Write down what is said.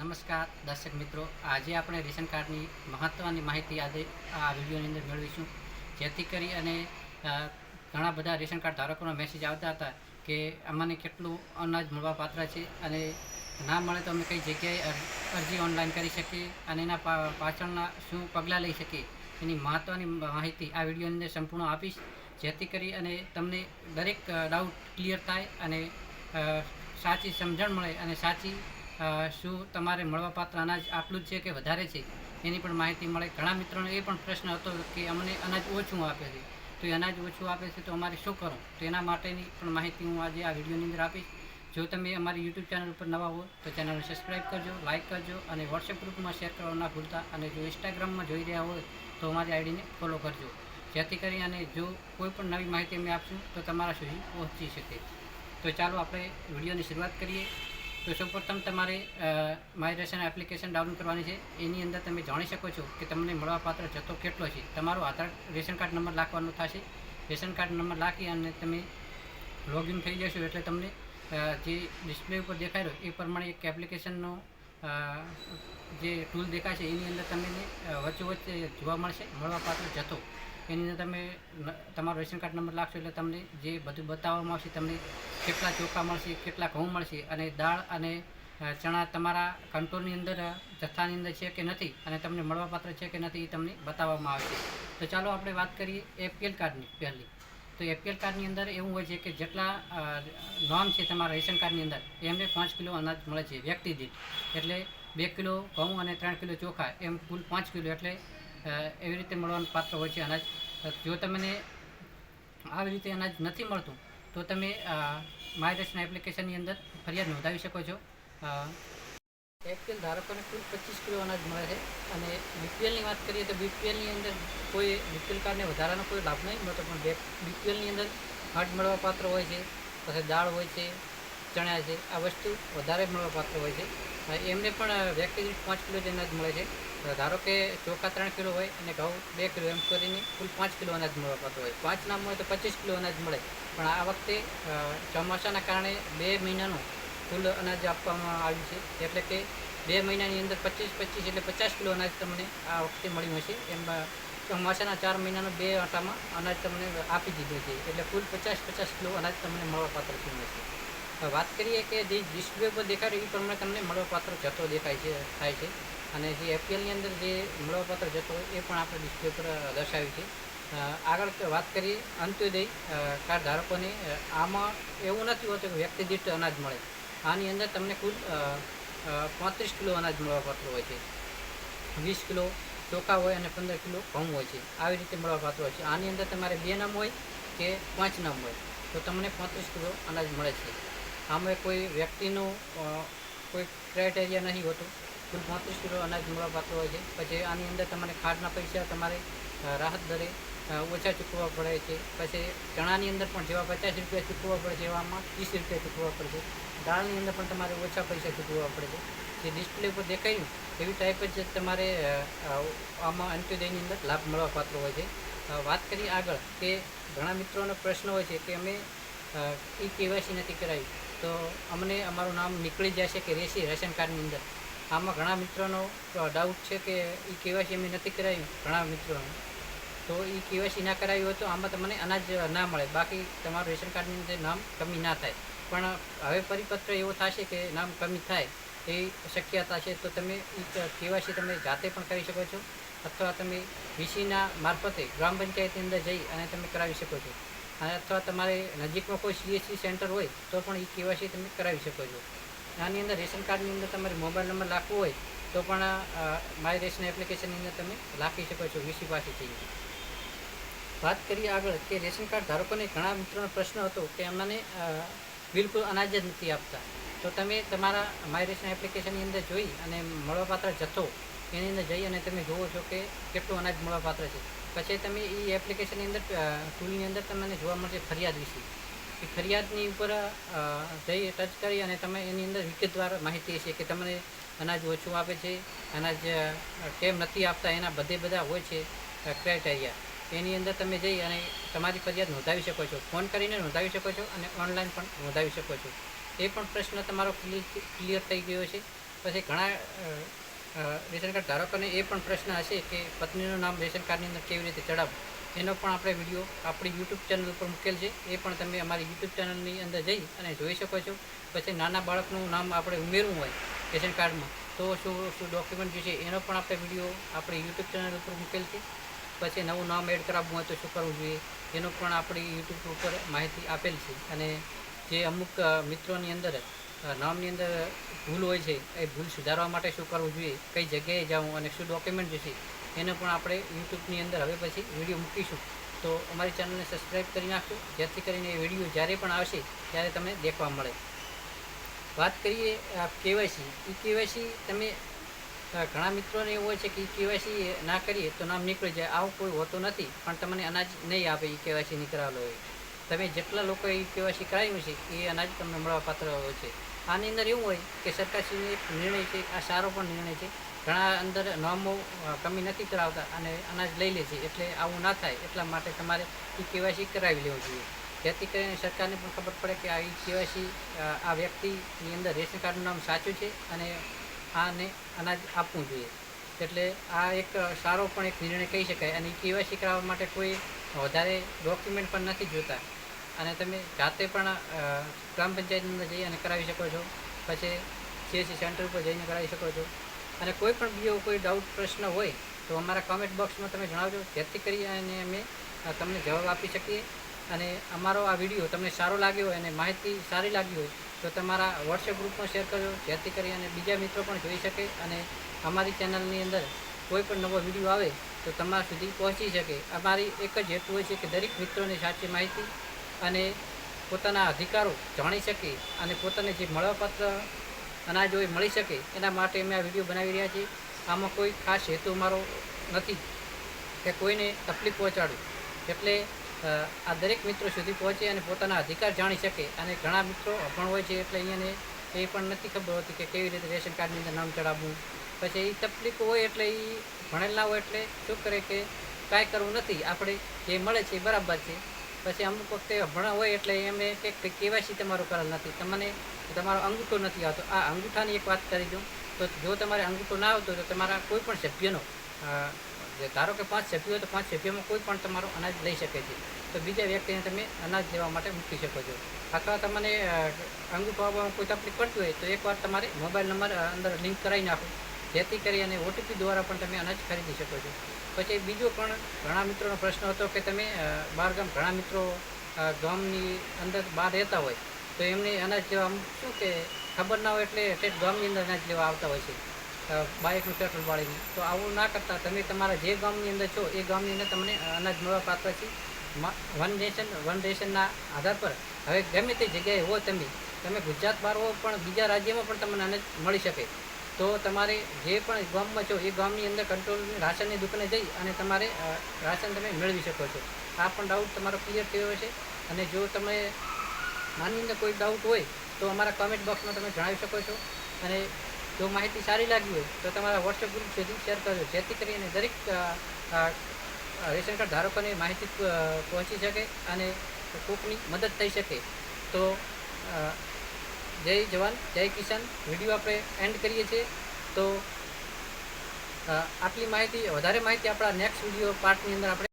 નમસ્કાર, દર્શક મિત્રો. આજે આપણે રેશન કાર્ડની મહત્ત્વની માહિતી આજે આ વિડીયોની અંદર મેળવીશું. જેથી કરી અને ઘણા બધા રેશન કાર્ડ ધારકોના મેસેજ આવતા હતા કે અમને કેટલું અનાજ મળવા પાત્ર છે અને ના મળે તો અમે કઈ જગ્યાએ અરજી ઓનલાઈન કરી શકીએ અને એના પાછળના શું પગલાં લઈ શકીએ. એની મહત્ત્વની માહિતી આ વિડીયોની અંદર સંપૂર્ણ આપીશ. જેથી કરી અને તમને દરેક ડાઉટ ક્લિયર થાય અને સાચી સમજણ મળે અને સાચી શું તમારે મળવાપાત્ર અનાજ આટલું જ છે કે વધારે છે? એની પણ માહિતી મળે. ઘણા મિત્રોનો એ પણ પ્રશ્ન હતો કે અમને અનાજ ઓછું આપે છે. તો એ અનાજ ઓછું આપે છે તો અમારે શું કરવું? તો એના માટેની પણ માહિતી હું આજે આ વિડીયોની અંદર આપીશ. જો તમે અમારી યુટ્યુબ ચેનલ ઉપર નવા હો, તો ચેનલને સબસ્ક્રાઈબ કરજો, લાઇક કરજો અને વોટ્સએપ ગ્રુપમાં શેર કરવા ના ભૂલતા. અને જો ઇન્સ્ટાગ્રામમાં જોઈ રહ્યા હોય, તો અમારી આઈડીને ફોલો કરજો. જેથી કરી અને જો કોઈ પણ નવી માહિતી અમે આપશું, તો તમારા સુધી પહોંચી શકે. તો ચાલો આપણે વિડીયોની શરૂઆત કરીએ. તો સૌપ્રથમ તમારે માય રેશન એપ્લિકેશન ડાઉનલોડ કરવાની છે. એની અંદર તમે જાણી શકો છો કે તમને મળવાપાત્ર જથ્થો કેટલો છે. તમારો આધાર, રેશન કાર્ડ નંબર લાખવાનો થશે. રેશન કાર્ડ નંબર લાખી અને તમે લોગિન થઈ જશો એટલે તમને જે ડિસ્પ્લે ઉપર દેખાય રહ્યો એ પ્રમાણે એક એપ્લિકેશનનો જે ટૂલ દેખાશે એની અંદર તમને વચ્ચે વચ્ચે જોવા મળશે, મળવાપાત્ર જથ્થો. એની તમે તમારો રેશન કાર્ડ નંબર લાગશો એટલે તમને જે બધું બતાવવામાં આવશે, તમને કેટલા ચોખા મળશે, કેટલા ઘઉં મળશે અને દાળ અને ચણા તમારા કંટ્રોલની અંદર જથ્થાની અંદર છે કે નથી અને તમને મળવાપાત્ર છે કે નથી એ તમને બતાવવામાં આવશે. તો ચાલો આપણે વાત કરીએ એપીએલ કાર્ડની પહેલી. તો એપીએલ કાર્ડની અંદર એવું હોય છે કે જેટલા નોન છે તમારા રેશન કાર્ડની અંદર, એમને પાંચ કિલો અનાજ મળે છે વ્યક્તિ દીઠ. એટલે બે કિલો ઘઉં અને ત્રણ કિલો ચોખા એમ કુલ પાંચ કિલો. એટલે એવી રીતે મળવાનું પાત્ર હોય છે અનાજ. જો તમને આવી રીતે અનાજ નથી મળતું, તો તમે માય રેશન એપ્લિકેશનની અંદર ફરિયાદ નોંધાવી શકો છો. એપીએલ ધારકોને કુલ પચીસ કિલો અનાજ મળે છે. અને બીપીએલની વાત કરીએ તો બીપીએલની અંદર કોઈ બીપીએલ કાર્ડને વધારાનો કોઈ લાભ નહીં મળતો, પણ બીપીએલની અંદર હટ મળવા પાત્ર હોય છે, પછી દાળ હોય છે ચણા છે. આ વસ્તુ વધારે મળવાપાત્ર હોય છે. એમને પણ વ્યક્તિ પાંચ કિલો જ અનાજ મળે છે. ધારો કે ચોખા ત્રણ કિલો હોય અને ઘઉં બે કિલો, એમ કરીને કુલ પાંચ કિલો અનાજ મળવા પાત્ર હોય. પાંચ નામ હોય તો પચીસ કિલો અનાજ મળે. પણ આ વખતે ચોમાસાના કારણે બે મહિનાનું કુલ અનાજ આપવામાં આવ્યું છે. એટલે કે બે મહિનાની અંદર પચીસ પચીસ એટલે પચાસ કિલો અનાજ તમને આ વખતે મળ્યું હશે. એમ ચોમાસાના ચાર મહિનાનો બે આટામાં અનાજ તમને આપી દીધું છે. એટલે કુલ પચાસ પચાસ કિલો અનાજ તમને મળવાપાત્ર થયું હવે વાત કરીએ કે જે ડિસ્પ્લે પર દેખાય એ પ્રમાણે તમને મળવાપાત્ર જથ્થો દેખાય છે, થાય છે. અને જે એપીએલની અંદર જે મળવાપાત્ર જથ્થો એ પણ આપણે ડિસ્પ્લે પર દર્શાવી છે. આગળ વાત કરીએ, અંત્યોદય કાર્ડ ધારકોને આમાં એવું નથી હોતું કે વ્યક્તિ દીઠ અનાજ મળે. આની અંદર તમને કુલ પાંત્રીસ કિલો અનાજ મળવાપાત્ર હોય છે. વીસ કિલો ચોખા હોય અને પંદર કિલો ઘઉં હોય છે. આવી રીતે મળવાપાત્ર હોય છે. આની અંદર તમારે બે નામ હોય કે પાંચ નામ હોય. તો તમને પાંત્રીસ કિલો અનાજ મળે છે. આમાં કોઈ વ્યક્તિનું કોઈ ક્રાઇટેરિયા નહીં હોતું. કુલ પાંત્રીસ કિલો અનાજ મળવાપાત્ર હોય છે. પછી આની અંદર તમારે ખાડના પૈસા, તમારે રાહત દરે ઓછા ચૂકવવા પડે છે. પછી ચણાની અંદર પણ જેવા પચાસ રૂપિયા ચૂકવવા પડે છે, એવામાં ત્રીસ રૂપિયા ચૂકવવા પડે છે. દાળની અંદર પણ તમારે ઓછા પૈસા ચૂકવવા પડે છે. જે ડિસ્પ્લે ઉપર દેખાયું એવી ટાઈપ જ તમારે આમાં અંત્યોદયની અંદર લાભ મળવાપાત્ર હોય છે. વાત કરીએ આગળ, કે ઘણા મિત્રોનો પ્રશ્ન હોય છે કે અમે એ કેવાયસી નથી કરાવી. તો અમને અમારું નામ નીકળી જશે કે રહેશે રેશન કાર્ડની અંદર. આમાં ઘણા મિત્રોનો ડાઉટ છે કે એ કેવાયસી અમે નથી કરાવ્યું ઘણા મિત્રોનો તો એ કેવાયસી ના કરાવ્યું હોય તો આમાં તમને અનાજ ના મળે. બાકી તમારું રેશન કાર્ડની અંદર નામ કમી ના થાય. પણ હવે પરિપત્ર એવો થશે કે નામ કમી થાય, એ શક્યતા છે. તો તમે એ કેવાયસી તમે જાતે પણ કરી શકો છો. અથવા તમે વીસીના મારફતે ગ્રામ પંચાયતની અંદર જઈ અને તમે કરાવી શકો છો. અથવા તમારે નજીકમાં કોઈ સીએસસી સેન્ટર હોય, તો પણ એ કેવાયસી તમે કરાવી શકો છો. આની અંદર રેશન કાર્ડની અંદર તમારે મોબાઈલ નંબર નાખવો હોય, તો પણ માય રેશન એપ્લિકેશનની અંદર તમે રાખી શકો છો વીસી પાસેથી વાત કરીએ આગળ કે રેશન કાર્ડ ધારકોને ઘણા મિત્રોનો પ્રશ્ન હતો કે અમને બિલકુલ અનાજ જ નથી આપતા. તો તમે તમારા માય રેશન એપ્લિકેશનની અંદર જોઈ અને મળવાપાત્ર જથ્થો એની અંદર જઈ અને તમે જુઓ છો કે કેટલું અનાજ મળવાપાત્ર છે. પછી તમે એ એપ્લિકેશનની અંદર ટૂલની અંદર તમને જોવા મળશે ફરિયાદ વિશે. એ ફરિયાદની ઉપર જઈ ટચ કરી અને તમે એની અંદર વિગતવાર માહિતી હશે કે તમને અનાજ ઓછું આપે છે, અનાજ કેમ નથી આપતા, એના બધે બધા હોય છે ક્રાઇટેરિયા એની અંદર તમે જઈ અને તમારી ફરિયાદ નોંધાવી શકો છો. ફોન કરીને નોંધાવી શકો છો અને ઓનલાઈન પણ નોંધાવી શકો છો. એ પણ પ્રશ્ન તમારો ક્લિયર થઈ ગયો છે. પછી ઘણા રેશન કાર્ડ ધારકોને એ પણ પ્રશ્ન હશે કે પત્નીનું નામ રેશન કાર્ડની અંદર કેવી રીતે ચડાવવું? એનો પણ આપણે વીડિયો આપણી યુટ્યુબ ચેનલ ઉપર મૂકેલ છે. એ પણ તમે અમારી યુટ્યુબ ચેનલની અંદર જઈ અને જોઈ શકો છો. પછી નાના બાળકનું નામ આપણે ઉમેરવું હોય રેશન કાર્ડમાં તો શું શું ડોક્યુમેન્ટ જોઈશે એનો પણ આપણે વીડિયો આપણી યુટ્યુબ ચેનલ ઉપર મૂકેલ છે. પછી નવું નામ એડ કરાવવું હોય તો શું કરવું જોઈએ? એનો પણ આપણી યુટ્યુબ ઉપર માહિતી આપેલ છે. અને જે અમુક મિત્રોની અંદર નામની અંદર ભૂલ હોય છે, એ ભૂલ સુધારવા માટે શું કરવું જોઈએ, કઈ જગ્યાએ જવું અને શું ડોક્યુમેન્ટ જોઈશે, એને પણ આપણે યુટ્યુબની અંદર હવે પછી વીડિયો મૂકીશું. તો અમારી ચેનલને સબસ્ક્રાઈબ કરી નાખજો, જેથી કરીને એ વીડિયો જ્યારે પણ આવશે, ત્યારે તમને દેખવા મળે. વાત કરીએ કેવાયસી એ કેવાયસી તમે ઘણા મિત્રોને એવું હોય છે કે કેવાયસી ના કરીએ તો નામ નીકળી જાય, આવું કોઈ હોતું નથી, પણ તમને અનાજ નહીં આપે એ કેવાયસી નીકળાવેલો હોય. તમે જેટલા લોકો એ કેવાયસી કરાવ્યું છે એ અનાજ તમને મળવા પાત્ર હોય છે. આની અંદર એવું હોય કે સરકારશ્રીનો એક નિર્ણય છે, આ સારો પણ નિર્ણય છે. ઘણા અંદર નોમો કમી નથી કરાવતા અને અનાજ લઈ લે છે એટલે આવું ના થાય, એટલા માટે તમારે એ કેવાયસી કરાવી લેવું જોઈએ. જેથી કરીને સરકારને પણ ખબર પડે કે આ કેવાયસી આ વ્યક્તિની અંદર રેશન કાર્ડનું નામ સાચું છે અને આને અનાજ આપવું જોઈએ. એટલે આ એક સારો પણ એક નિર્ણય કહી શકાય અને કેવાયસી કરાવવા માટે કોઈ વધારે ડોક્યુમેન્ટ પણ નથી જોતા. અને તમે જાતે પણ ગ્રામ પંચાયતની અંદર જઈ અને કરાવી શકો છો. પછી સીએસસી સેન્ટર ઉપર જઈને કરાવી શકો છો. અને કોઈ પણ બીજો કોઈ ડાઉટ પ્રશ્ન હોય, તો અમારા કોમેન્ટ બોક્સમાં તમે જણાવજો. જેથી કરી અને અમે તમને જવાબ આપી શકીએ. અને અમારો આ વીડિયો તમને સારો લાગ્યો હોય અને માહિતી સારી લાગી હોય, તો તમારા વોટ્સએપ ગ્રુપમાં શેર કરજો. જેથી કરી અને બીજા મિત્રો પણ જોઈ શકે અને અમારી ચેનલની અંદર કોઈ પણ નવો વીડિયો આવે, તો તમારા સુધી પહોંચી શકે. અમારી એક જ હેતુ હોય છે કે દરેક મિત્રોને સાચી માહિતી અને પોતાના અધિકારો જાણી શકે અને પોતાને જે મળવાપાત્ર અનાજ હોય મળી શકે, એના માટે અમે આ વીડિયો બનાવી રહ્યા છીએ. આમાં કોઈ ખાસ હેતુ અમારો નથી કે કોઈને તકલીફ પહોંચાડું એટલે આ દરેક મિત્રો સુધી પહોંચે અને પોતાના અધિકાર જાણી શકે અને ઘણા મિત્રો અભણ હોય છે એટલે અહીંયાને એ પણ નથી ખબર હોતી કે કેવી રીતે રેશન કાર્ડની અંદર નામ ચડાવવું. પછી એ તકલીફ હોય એટલે એ ભણેલ ના હોય એટલે શું કરે કે કાંઈ કરવું નથી. આપણે જે મળે છે એ બરાબર છે. પછી અમુક વખતે ભણા હોય એટલે એમને કે કેવાયસી તમારું કરેલ નથી. તમને તમારો અંગૂઠો નથી આવતો. આ અંગૂઠાની એક વાત કરી દઉં. તો જો તમારે અંગૂઠો ના આવતો તો તમારા કોઈ પણ સભ્યનો ધારો કે પાંચ સભ્યો તો પાંચ સભ્યોમાં કોઈ પણ તમારો અનાજ લઈ શકે છે. તો બીજા વ્યક્તિને તમે અનાજ લેવા માટે મૂકી શકો છો. અથવા તમને અંગૂઠો આવવામાં કોઈ તકલીફ પડતી હોય તો એકવાર તમારે મોબાઈલ નંબર અંદર લિંક કરાવી નાખો. જેથી કરી અને ઓટીપી દ્વારા પણ તમે અનાજ ખરીદી શકો છો. પછી બીજો પણ ઘણા મિત્રોનો પ્રશ્ન હતો કે તમે બહારગામ બહાર ગામ ઘણા મિત્રો ગામની અંદર બહાર રહેતા હોય, તો એમને અનાજ લેવા શું કે ખબર ના હોય એટલે ઠેઠ ગામની અંદર અનાજ લેવા આવતા હોય છે બાઇકનું પેટ્રોલ બાળીને તો આવું ના કરતા તમે તમારા જે ગામની અંદર છો, એ ગામની અંદર તમને અનાજ મળવા પાત્ર છે. વન નેશન, વન રેશનના આધાર પર. હવે ગમે તે જગ્યાએ હો તમે તમે ગુજરાત બહાર હો પણ બીજા રાજ્યમાં પણ તમને અનાજ મળી શકે. તો તમારે જે પણ ગામમાં છો, એ ગામની અંદર કંટ્રોલ રાશનની દુકાને જઈ અને તમારે રાશન તમે મેળવી શકો છો. આ પણ ડાઉટ તમારો ક્લિયર થયો હશે. અને જો તમે માની અંદર કોઈ ડાઉટ હોય, તો અમારા કમેન્ટ બોક્સમાં તમે જણાવી શકો છો. અને જો માહિતી સારી લાગી હોય, તો તમારા વોટ્સએપ ગ્રુપ સુધી શેર કરજો. જેથી કરીને દરેક રેશન કાર્ડ ધારકોને માહિતી પહોંચી શકે અને કોકની મદદ થઈ શકે. તો જય જવાન, જય કિસાન. વીડિયો આપણે એન્ડ કરીએ છીએ. તો આટલી માહિતી, વધારે માહિતી આપણા નેક્સ્ટ વીડિયો પાર્ટની અંદર આપણે